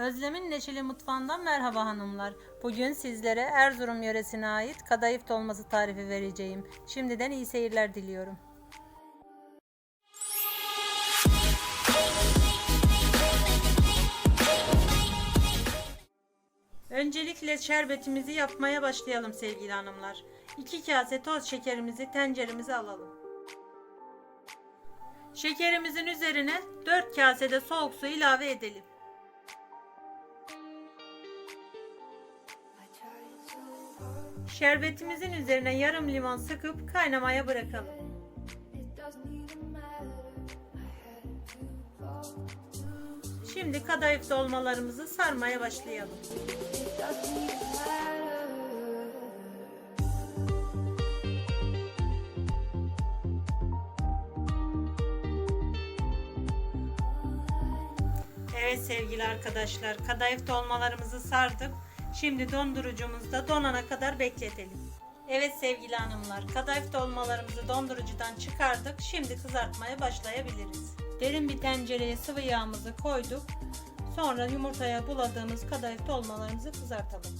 Özlem'in Neşeli Mutfağı'ndan merhaba hanımlar. Bugün sizlere Erzurum yöresine ait kadayıf dolması tarifi vereceğim. Şimdiden iyi seyirler diliyorum. Öncelikle şerbetimizi yapmaya başlayalım sevgili hanımlar. 2 kase toz şekerimizi tenceremize alalım. Şekerimizin üzerine 4 kase de soğuk su ilave edelim. Şerbetimizin üzerine yarım limon sıkıp kaynamaya bırakalım. Şimdi kadayıf dolmalarımızı sarmaya başlayalım. Evet sevgili arkadaşlar, kadayıf dolmalarımızı sardık. Şimdi dondurucumuzda donana kadar bekletelim. Evet sevgili hanımlar, kadayıf dolmalarımızı dondurucudan çıkardık. Şimdi kızartmaya başlayabiliriz. Derin bir tencereye sıvı yağımızı koyduk. Sonra yumurtaya buladığımız kadayıf dolmalarımızı kızartalım.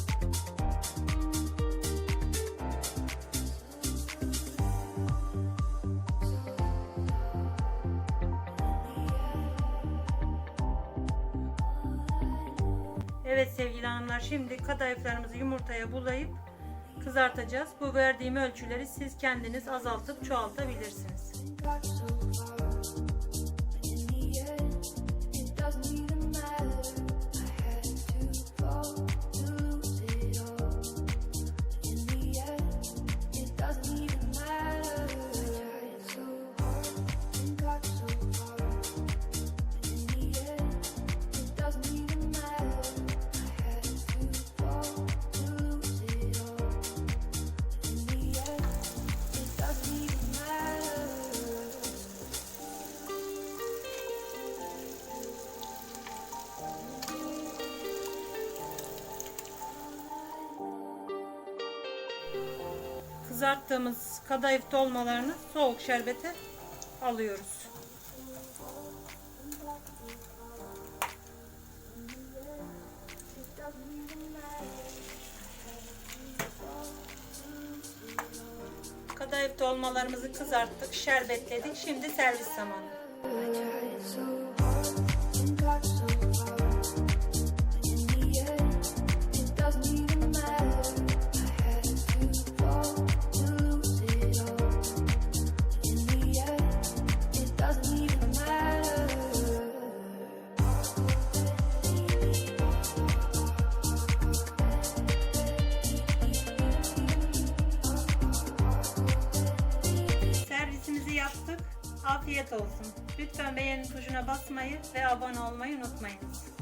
Evet sevgili hanımlar şimdi kadayıflarımızı yumurtaya bulayıp kızartacağız. Bu verdiğim ölçüleri siz kendiniz azaltıp çoğaltabilirsiniz. Kızarttığımız kadayıf dolmalarını soğuk şerbete alıyoruz. Kadayıf dolmalarımızı kızarttık, şerbetledik. Şimdi servis zamanı. Afiyet olsun. Lütfen beğeni tuşuna basmayı ve abone olmayı unutmayınız.